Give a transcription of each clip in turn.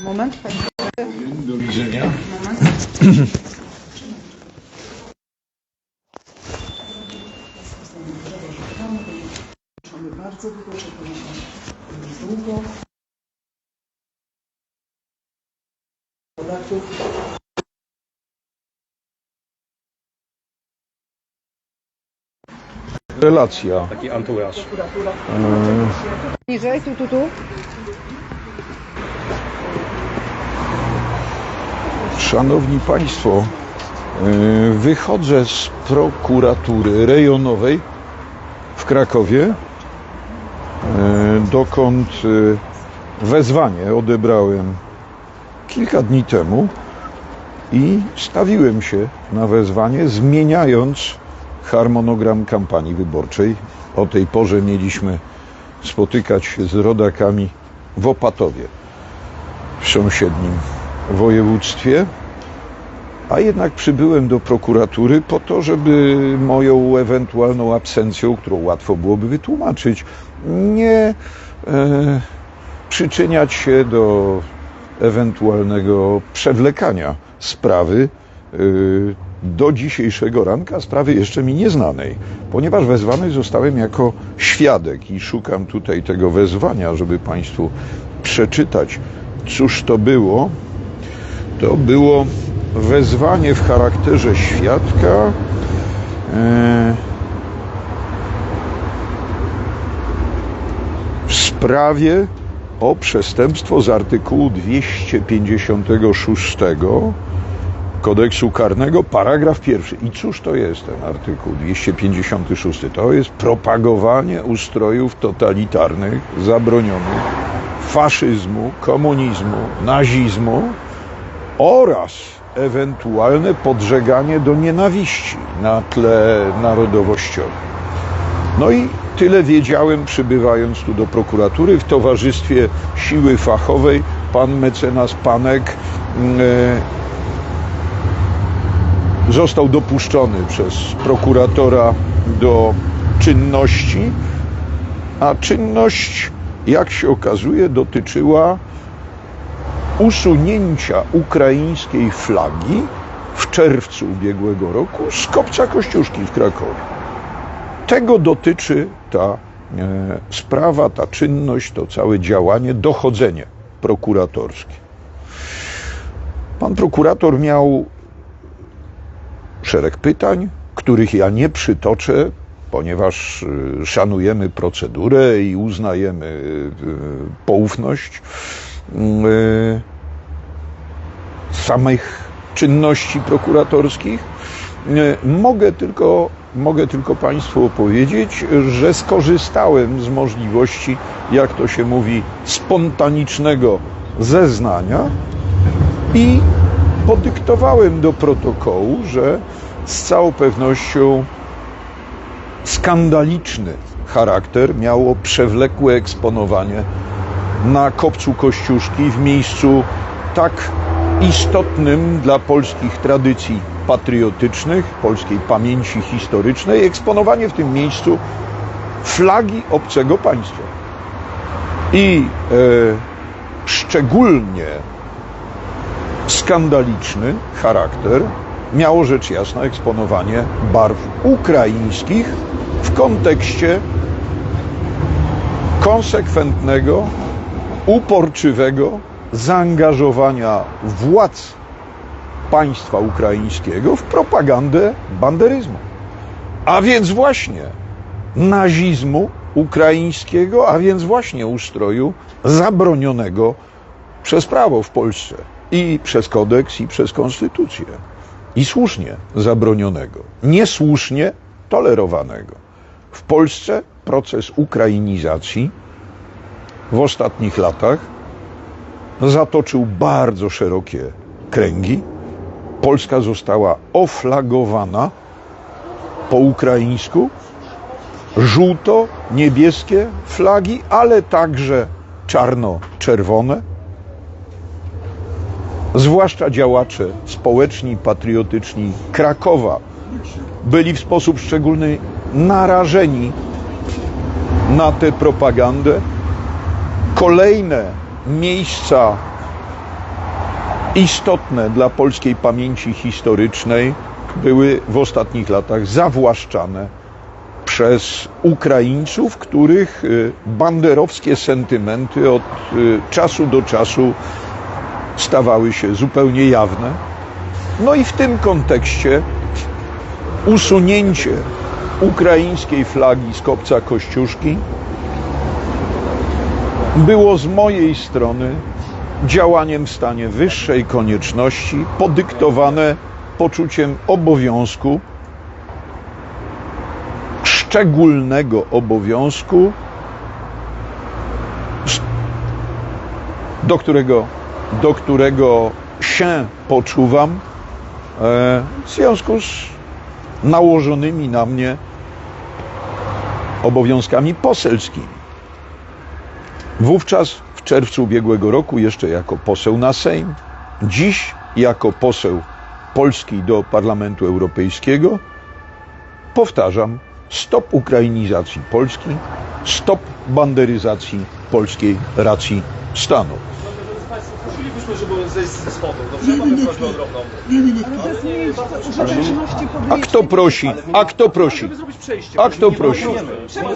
Moment, pani Do widzenia. moment. Bardzo długo, czekamy długo. Podatków. Relacja. Taki anturaż. Prokuratura. Niżej, tu, tu, tu. Szanowni Państwo, yy, wychodzę z prokuratury rejonowej w Krakowie, yy, dokąd yy, wezwanie odebrałem kilka dni temu i stawiłem się na wezwanie, zmieniając harmonogram kampanii wyborczej. O tej porze mieliśmy spotykać się z rodakami w Opatowie, w sąsiednim województwie, a jednak przybyłem do prokuratury po to, żeby moją ewentualną absencją, którą łatwo byłoby wytłumaczyć, nie e, przyczyniać się do ewentualnego przewlekania sprawy e, do dzisiejszego ranka, sprawy jeszcze mi nieznanej, ponieważ wezwany zostałem jako świadek i szukam tutaj tego wezwania, żeby Państwu przeczytać, cóż to było. To było wezwanie w charakterze świadka. e, W sprawie o przestępstwo z artykułu 256 kodeksu karnego, paragraf pierwszy. I cóż to jest ten artykuł 256? To jest propagowanie ustrojów totalitarnych, zabronionych, faszyzmu, komunizmu, nazizmu oraz ewentualne podżeganie do nienawiści na tle narodowościowym. No i tyle wiedziałem, przybywając tu do prokuratury w towarzystwie siły fachowej. Pan mecenas Panek mm, e, został dopuszczony przez prokuratora do czynności, a czynność, jak się okazuje, dotyczyła usunięcia ukraińskiej flagi w czerwcu ubiegłego roku z kopca Kościuszki w Krakowie. Tego dotyczy ta e, sprawa, ta czynność, to całe działanie, dochodzenie prokuratorskie. Pan prokurator miał szereg pytań, których ja nie przytoczę, ponieważ e, szanujemy procedurę i uznajemy e, poufność e, samych czynności prokuratorskich. Mogę tylko, mogę tylko Państwu opowiedzieć, że skorzystałem z możliwości, jak to się mówi, spontanicznego zeznania i podyktowałem do protokołu, że z całą pewnością skandaliczny charakter miało przewlekłe eksponowanie na kopcu Kościuszki w miejscu tak istotnym dla polskich tradycji patriotycznych, polskiej pamięci historycznej, eksponowanie w tym miejscu flagi obcego państwa. I e, szczególnie skandaliczny charakter miało rzecz jasna eksponowanie barw ukraińskich w kontekście konsekwentnego, uporczywego zaangażowania władz państwa ukraińskiego w propagandę banderyzmu. A więc właśnie nazizmu ukraińskiego, a więc właśnie ustroju zabronionego przez prawo w Polsce i przez kodeks, i przez konstytucję. I słusznie zabronionego, niesłusznie tolerowanego. W Polsce proces ukrainizacji w ostatnich latach zatoczył bardzo szerokie kręgi. Polska została oflagowana po ukraińsku, żółto-niebieskie flagi, ale także czarno-czerwone. Zwłaszcza działacze społeczni, patriotyczni Krakowa byli w sposób szczególny narażeni na tę propagandę. Kolejne miejsca istotne dla polskiej pamięci historycznej były w ostatnich latach zawłaszczane przez Ukraińców, których y, banderowskie sentymenty od y, czasu do czasu stawały się zupełnie jawne. No i w tym kontekście usunięcie ukraińskiej flagi z kopca Kościuszki było z mojej strony działaniem w stanie wyższej konieczności, podyktowane poczuciem obowiązku, szczególnego obowiązku, do którego, do którego się poczuwam e, w związku z nałożonymi na mnie obowiązkami poselskimi. Wówczas w czerwcu ubiegłego roku, jeszcze jako poseł na Sejm, dziś jako poseł Polski do Parlamentu Europejskiego, powtarzam, stop ukrainizacji Polski, stop banderyzacji polskiej racji stanu. Żeby zejść ze spodu. Dobrze, mamy prośbę drobną. To jest miejsce użyteczności A kto prosi? A kto prosi? Żeby zrobić przejście. A kto Nie prosi?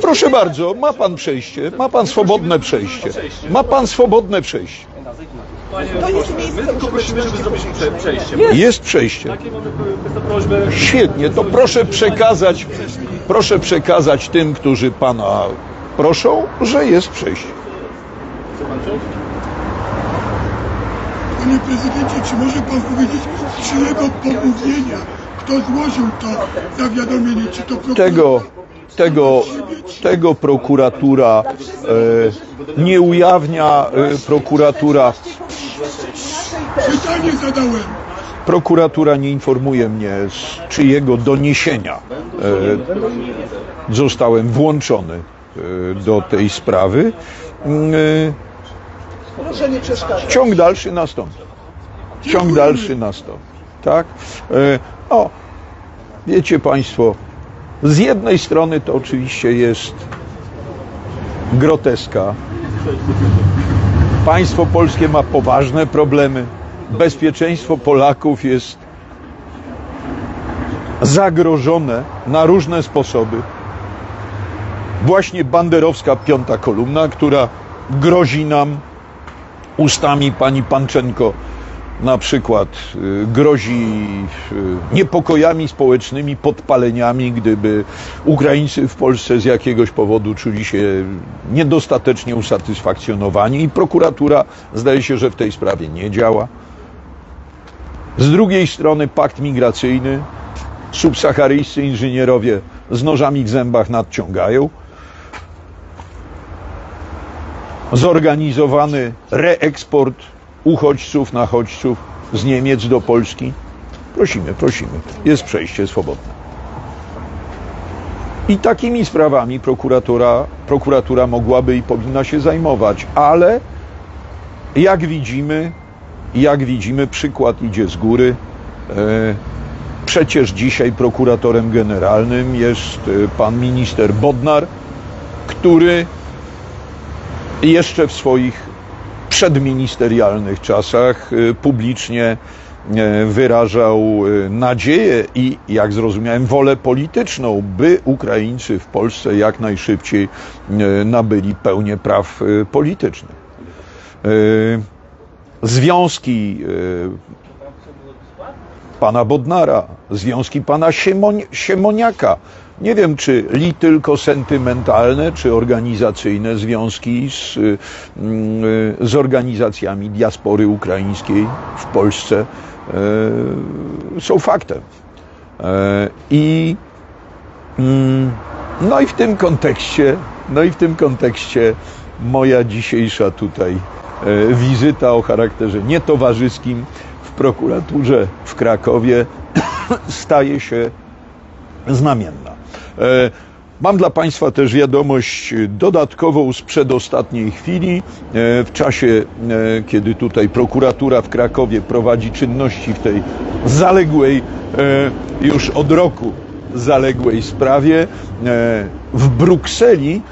Proszę bardzo, ma pan przejście, ma pan swobodne przejście. Ma pan swobodne przejście. Panie my tylko prosimy, żeby zrobić prze, przejście. Jest przejście. Mamy prośbę. Świetnie, to proszę przekazać, proszę przekazać tym, którzy pana proszą, że jest przejście. Chce pan wziąć? Panie prezydencie, czy może pan powiedzieć, czyjego pomówienia, kto złożył to zawiadomienie, czy to prokurator? Tego, tego, tego prokuratura e, nie ujawnia, e, prokuratura, Pytanie zadałem. prokuratura nie informuje mnie, z czyjego doniesienia e, zostałem włączony e, do tej sprawy. Przeszkadzać. Ciąg dalszy nastąpi. Ciąg dalszy nastąpi. Tak? E, o, wiecie Państwo, z jednej strony to oczywiście jest groteska. Państwo polskie ma poważne problemy. Bezpieczeństwo Polaków jest zagrożone na różne sposoby. Właśnie banderowska piąta kolumna, która grozi nam ustami pani Panczenko na przykład y, grozi y, niepokojami społecznymi, podpaleniami, gdyby Ukraińcy w Polsce z jakiegoś powodu czuli się niedostatecznie usatysfakcjonowani i prokuratura zdaje się, że w tej sprawie nie działa. Z drugiej strony pakt migracyjny, subsaharyjscy inżynierowie z nożami w zębach nadciągają. Zorganizowany reeksport uchodźców, nachodźców z Niemiec do Polski. Prosimy, prosimy. Jest przejście swobodne. I takimi sprawami prokuratura, prokuratura mogłaby i powinna się zajmować, ale jak widzimy, jak widzimy, przykład idzie z góry. E, Przecież dzisiaj prokuratorem generalnym jest e, pan minister Bodnar, który jeszcze w swoich przedministerialnych czasach y, publicznie y, wyrażał y, nadzieję i, jak zrozumiałem, wolę polityczną, by Ukraińcy w Polsce jak najszybciej nabyli pełnię praw politycznych. Związki pana Bodnara, związki pana Siemoniaka. Nie wiem, czy li tylko sentymentalne, czy organizacyjne związki z, y, z organizacjami diaspory ukraińskiej w Polsce y, są faktem. E, I mm, no i w tym kontekście, no i w tym kontekście moja dzisiejsza tutaj e, wizyta o charakterze nietowarzyskim w prokuraturze w Krakowie staje się znamienna. E, Mam dla Państwa też wiadomość dodatkową z przedostatniej chwili. E, W czasie, e, kiedy tutaj prokuratura w Krakowie prowadzi czynności w tej zaległej e, już od roku zaległej sprawie. E, W Brukseli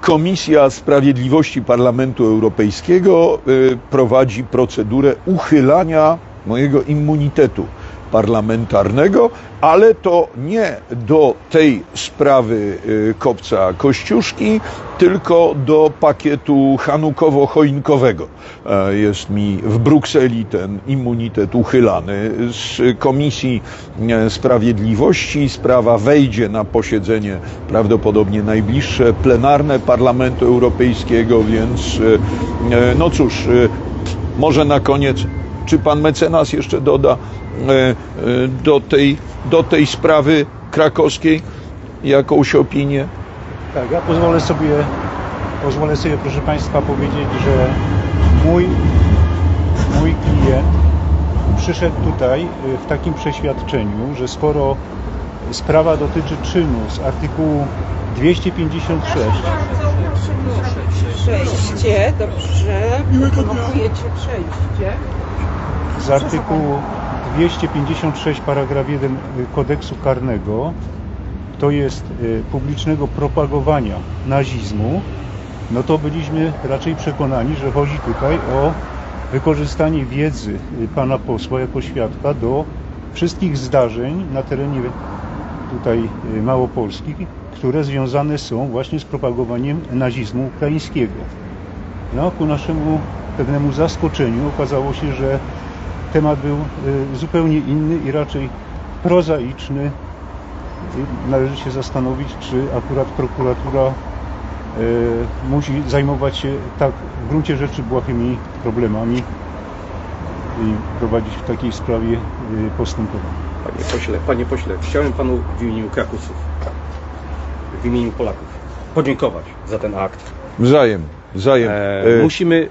Komisja Sprawiedliwości Parlamentu Europejskiego e, prowadzi procedurę uchylania mojego immunitetu parlamentarnego, ale to nie do tej sprawy y, kopca Kościuszki, tylko do pakietu hanukowo-choinkowego. E, Jest mi w Brukseli ten immunitet uchylany. Z Komisji e, Sprawiedliwości sprawa wejdzie na posiedzenie prawdopodobnie najbliższe plenarne Parlamentu Europejskiego, więc e, no cóż, może na koniec czy pan mecenas jeszcze doda e, e, do tej, do tej sprawy krakowskiej jakąś opinię? Tak, ja pozwolę sobie, pozwolę sobie proszę Państwa powiedzieć, że mój, mój klient przyszedł tutaj y, w takim przeświadczeniu, że skoro sprawa dotyczy czynu z artykułu 256 Przejście, dobrze. Promokujecie przejście. Z artykułu 256 paragraf 1 kodeksu karnego to jest y, publicznego propagowania nazizmu, no to byliśmy raczej przekonani, że chodzi tutaj o wykorzystanie wiedzy y, pana posła jako świadka do wszystkich zdarzeń na terenie tutaj y, Małopolski, które związane są właśnie z propagowaniem nazizmu ukraińskiego. No, ku naszemu pewnemu zaskoczeniu okazało się, że temat był y, zupełnie inny i raczej prozaiczny. I Należy się zastanowić, czy akurat prokuratura y, musi zajmować się tak w gruncie rzeczy błahymi problemami i prowadzić w takiej sprawie y, postępowanie. Panie pośle, panie pośle, chciałem panu w imieniu Krakusów, w imieniu Polaków podziękować za ten akt. Wzajem, wzajem. E, E, musimy,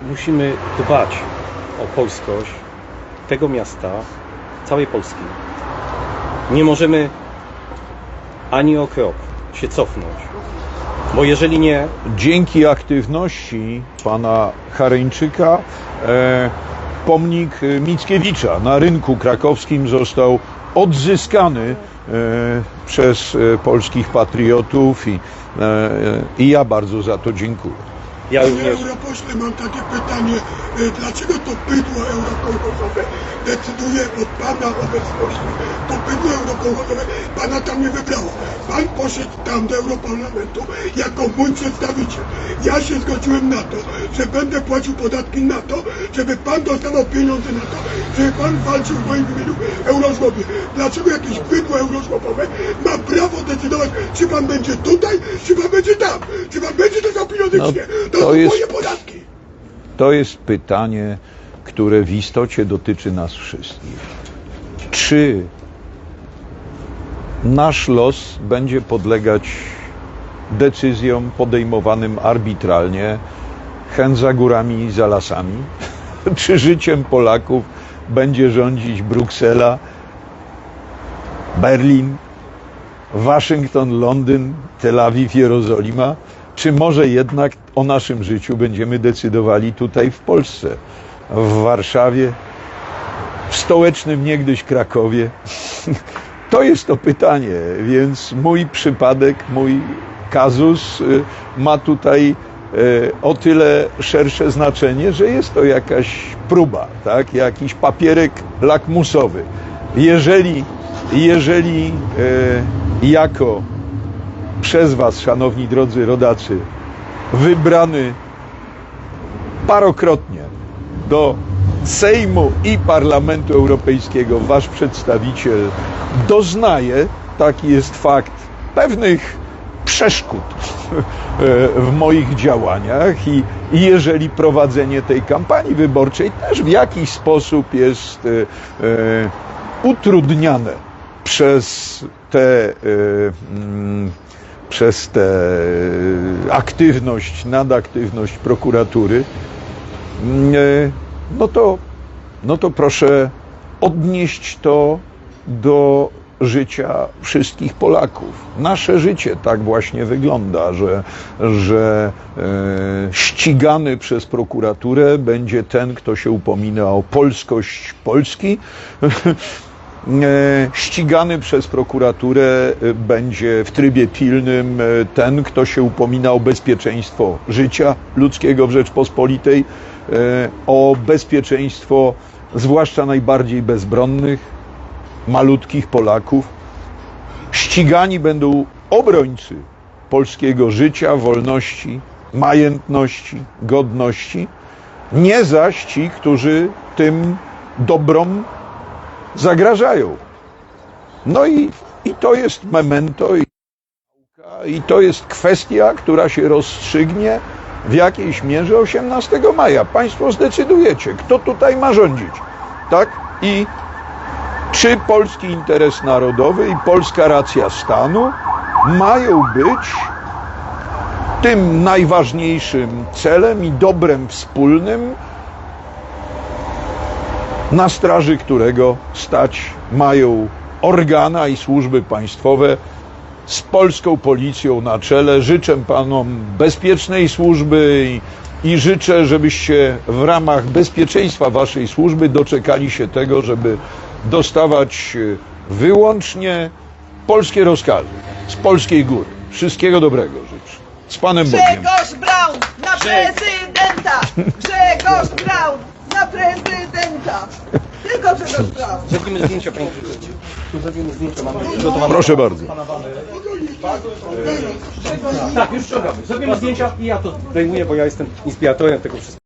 musimy dbać o polskość tego miasta, całej Polski. Nie możemy ani o krok się cofnąć, bo jeżeli nie, Dzięki aktywności pana Chareńczyka e, pomnik Mickiewicza na rynku krakowskim został odzyskany e, przez e, polskich patriotów i, e, i ja bardzo za to dziękuję. Ja Panie również europośle, mam takie pytanie. e, Dlaczego to bydło eurokołchozowe decyduje o Pana obecności? To bydło eurokołchozowe Pana tam nie wybrało. Pan poszedł tam do Europarlamentu jako mój przedstawiciel. Ja się zgodziłem na to, że będę płacił podatki na to, żeby Pan dostawał pieniądze na to, żeby Pan walczył w moim imieniu eurozłobie. Dlaczego jakieś bydło eurozłobowe ma prawo decydować, czy Pan będzie tutaj, czy Pan będzie tam? No? To, to jest- moje podatki. To jest pytanie, które w istocie dotyczy nas wszystkich. Czy nasz los będzie podlegać decyzjom podejmowanym arbitralnie, chęt za górami i za lasami? Czy życiem Polaków będzie rządzić Bruksela, Berlin, Waszyngton, Londyn, Tel Awiw, Jerozolima, czy może jednak o naszym życiu będziemy decydowali tutaj w Polsce, w Warszawie, w stołecznym niegdyś Krakowie? To jest to pytanie, więc mój przypadek, mój kazus y, ma tutaj y, o tyle szersze znaczenie, że jest to jakaś próba, tak? jakiś papierek lakmusowy. Jeżeli, jeżeli y, jako przez Was, szanowni drodzy rodacy, wybrany parokrotnie do Sejmu i Parlamentu Europejskiego Wasz przedstawiciel doznaje, taki jest fakt, pewnych przeszkód w moich działaniach i, i jeżeli prowadzenie tej kampanii wyborczej też w jakiś sposób jest e, e, utrudniane przez te, e, przez tę aktywność, nadaktywność prokuratury, mm, e, no to, no to proszę odnieść to do życia wszystkich Polaków. Nasze życie tak właśnie wygląda, że, że e, ścigany przez prokuraturę będzie ten, kto się upomina o polskość Polski, ścigany przez prokuraturę e, będzie w trybie pilnym e, ten, kto się upomina o bezpieczeństwo życia ludzkiego w Rzeczpospolitej, e, o bezpieczeństwo zwłaszcza najbardziej bezbronnych, malutkich Polaków. Ścigani będą obrońcy polskiego życia, wolności, majętności, godności, nie zaś ci, którzy tym dobrom zagrażają. No i, i to jest memento i, i to jest kwestia, która się rozstrzygnie w jakiejś mierze 18 maja. Państwo zdecydujecie, kto tutaj ma rządzić. Tak? I czy polski interes narodowy i polska racja stanu mają być tym najważniejszym celem i dobrem wspólnym, na straży którego stać mają organa i służby państwowe z polską policją na czele. Życzę panom bezpiecznej służby i, i życzę, żebyście w ramach bezpieczeństwa waszej służby doczekali się tego, żeby dostawać e, wyłącznie polskie rozkazy z polskiej góry. Wszystkiego dobrego życzę. Z panem Bogiem. Grzegorz Braun na prezydenta! Grzegorz Braun na prezydenta! Tylko Grzegorz Braun. Zrobimy zdjęcia, panie prezydencie. Tu zrobimy zdjęcia, mamy przygotowane. Proszę bardzo. Tak, już ściągamy. Zrobimy zdjęcia i ja to zdejmuję, bo ja jestem inspiratorem tego wszystkiego.